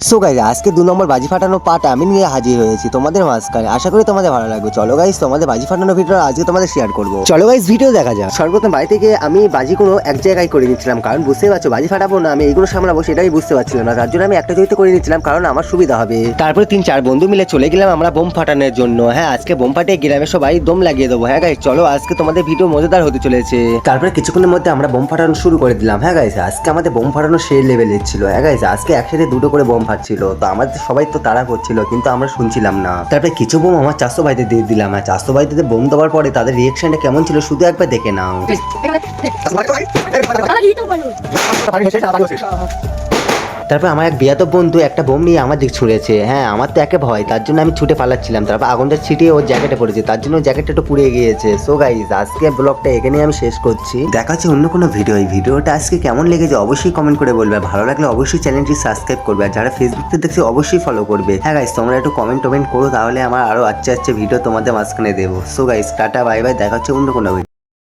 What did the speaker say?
So guys আজকে দু নম্বর বাজি ফাটানো পার্ট আমি নিয়ে হাজির হয়েছি তোমাদের মাঝখানে। আশা করি তোমাদের ভালো লাগবে। চলো গাইজ তোমাদের বাজি ফাটানো ভিডিও আজকে তোমাদের শেয়ার করব। চলো গাইজ ভিডিও দেখা যাক। সর্বপ্রথম বাড়ি থেকে আমি বাজিগুলো এক জায়গায় করে নিচ্ছিলাম, কারণ বুঝতেই পারছ, বাজি ফাটাবো না, আমি এইগুলো সামলাবো সেটাই বুঝতে পারছিলাম না, তার জন্য আমি একটা জড়িত করে নিচ্ছিলাম, কারণ আমার সুবিধা হবে। তারপরে তিন চার বন্ধু মিলে চলে গেলাম আমরা বোম ফাটানোর জন্য। হ্যাঁ আজকে বোম ফাটিয়ে গ্রামে সবাই দম লাগিয়ে দেবো। হ্যাঁ গাইজ চলো আজকে তোমাদের ভিডিও মজাদার হতে চলেছে। তারপরে কিছুক্ষণের মধ্যে আমরা বোম ফাটানো শুরু করে দিলাম। হ্যাঁ গাইজ আজকে আমাদের বোম ফাটানো সেই লেভেলের ছিল। হ্যাঁ গাইজ আজকে একসাথে দুটো করে বোম ফাটছিল তো আমাদের সবাই তো তাড়া করছিল কিন্তু আমরা শুনছিলাম না। তারপরে কিছু বোম আমার চারশো ভাইতে দিয়ে দিলাম আর চারশো ভাইতে বোম দেওয়ার পরে তাদের রিয়েকশনটা কেমন ছিল শুধু একবার দেখে নাও। তারপর আমার এক বিয়াতব বন্ধু একটা বোম নিয়ে আমার দিক ছুঁড়েছে। হ্যাঁ আমার তো একে ভয়, তার জন্য আমি ছুটে পালাচ্ছিলাম। তারপর আগুনটা ছিটিয়ে ওর জ্যাকেটে পড়েছে, তার জন্য জ্যাকেটটা একটু পুড়ে গিয়েছে। সো গাইজ আজকে ব্লগটা এখানেই আমি শেষ করছি। দেখা অন্য কোনো ভিডিও এই ভিডিওটা আজকে কেমন লেগেছে অবশ্যই কমেন্ট করে বলবে। ভালো লাগলে অবশ্যই চ্যানেলটি সাবস্ক্রাইব করবে আর যারা ফেসবুকে দেখছে অবশ্যই ফলো করবে। হ্যাঁ গাইজ তোমরা একটু কমেন্ট টমেন্ট করো, তাহলে আমার আরও আচ্ছা আচ্ছা ভিডিও তোমাদের মাঝখানে দেবো। So guys tata bye bye দেখা অন্য কোনো ভিডিও